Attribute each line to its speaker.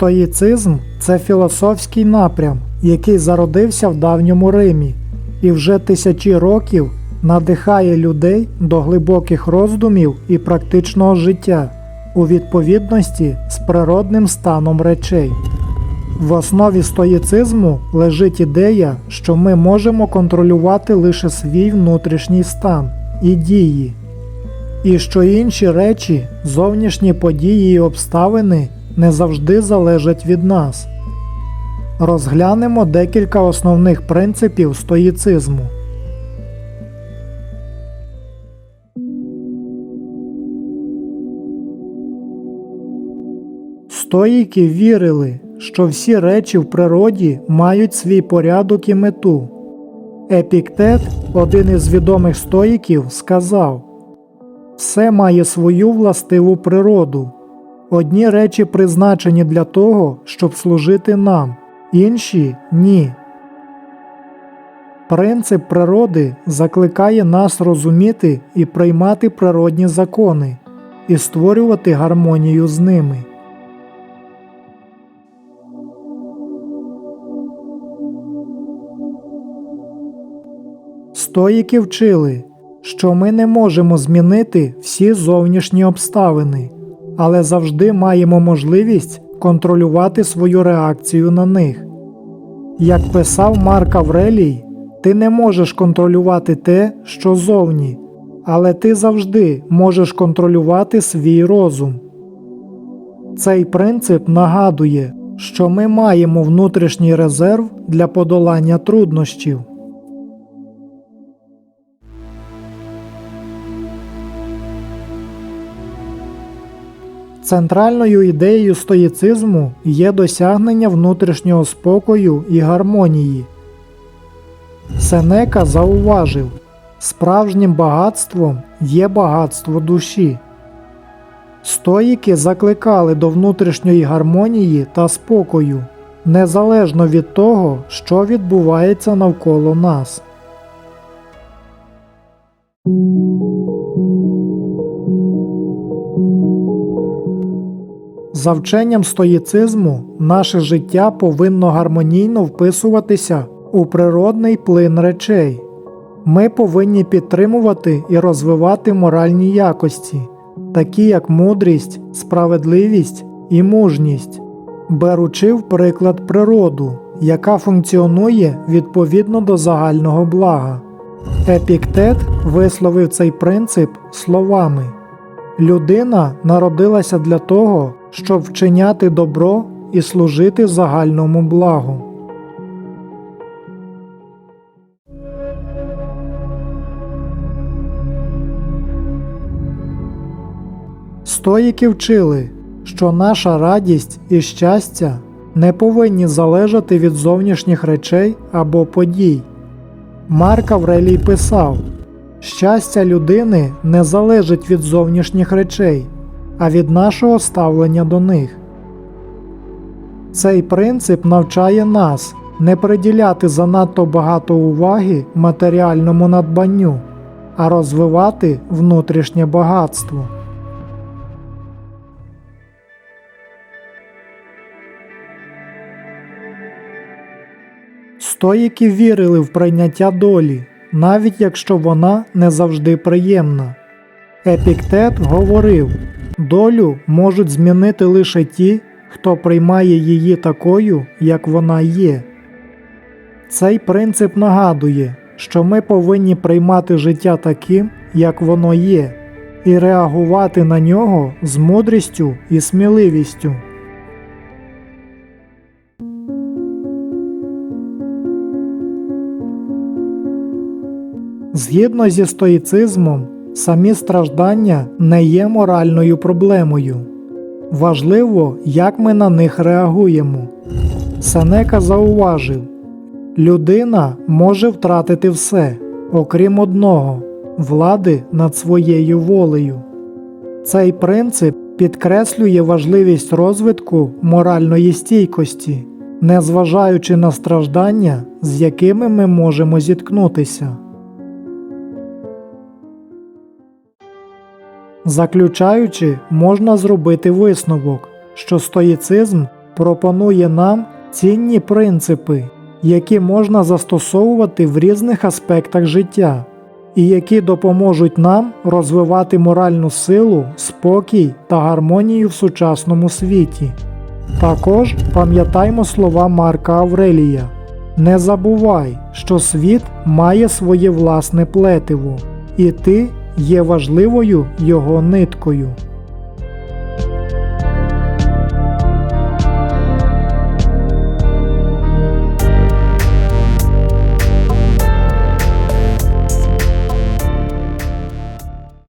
Speaker 1: Стоїцизм це філософський напрям, який зародився в давньому Римі і вже тисячі років надихає людей до глибоких роздумів і практичного життя у відповідності з природним станом речей. В основі стоїцизму лежить ідея, що ми можемо контролювати лише свій внутрішній стан і дії, і що інші речі, зовнішні події і обставини не завжди залежать від нас. Розглянемо декілька основних принципів стоїцизму. Стоїки вірили, що всі речі в природі мають свій порядок і мету. Епіктет, один із відомих стоїків, сказав: Все має свою властиву природу. Одні речі призначені для того, щоб служити нам, інші ні. Принцип природи закликає нас розуміти і приймати природні закони і створювати гармонію з ними. Стоїки вчили, що ми не можемо змінити всі зовнішні обставини, але завжди маємо можливість контролювати свою реакцію на них. Як писав Марк Аврелій, ти не можеш контролювати те, що зовні, але ти завжди можеш контролювати свій розум. Цей принцип нагадує, що ми маємо внутрішній резерв для подолання труднощів. Центральною ідеєю стоїцизму є досягнення внутрішнього спокою і гармонії. Сенека зауважив, справжнім багатством є багатство душі. Стоїки закликали до внутрішньої гармонії та спокою, незалежно від того, що відбувається навколо нас. За вченням стоїцизму, наше життя повинно гармонійно вписуватися у природний плин речей. Ми повинні підтримувати і розвивати моральні якості, такі як мудрість, справедливість і мужність, беручи в приклад природу, яка функціонує відповідно до загального блага. Епіктет висловив цей принцип словами. Людина народилася для того, щоб вчиняти добро і служити загальному благу. Стоїки вчили, що наша радість і щастя не повинні залежати від зовнішніх речей або подій. Марк Аврелій писав, щастя людини не залежить від зовнішніх речей, а від нашого ставлення до них. Цей принцип навчає нас не приділяти занадто багато уваги матеріальному надбанню, а розвивати внутрішнє багатство. Стоїки вірили в прийняття долі, навіть якщо вона не завжди приємна. Епіктет говорив, долю можуть змінити лише ті, хто приймає її такою, як вона є. Цей принцип нагадує, що ми повинні приймати життя таким, як воно є, і реагувати на нього з мудрістю і сміливістю. Згідно зі стоїцизмом, самі страждання не є моральною проблемою. Важливо, як ми на них реагуємо. Сенека зауважив, людина може втратити все, окрім одного влади над своєю волею. Цей принцип підкреслює важливість розвитку моральної стійкості, незважаючи на страждання, з якими ми можемо зіткнутися. Заключаючи, можна зробити висновок, що стоїцизм пропонує нам цінні принципи, які можна застосовувати в різних аспектах життя, і які допоможуть нам розвивати моральну силу, спокій та гармонію в сучасному світі. Також пам'ятаймо слова Марка Аврелія. Не забувай, що світ має своє власне плетиво, і ти є важливою його ниткою.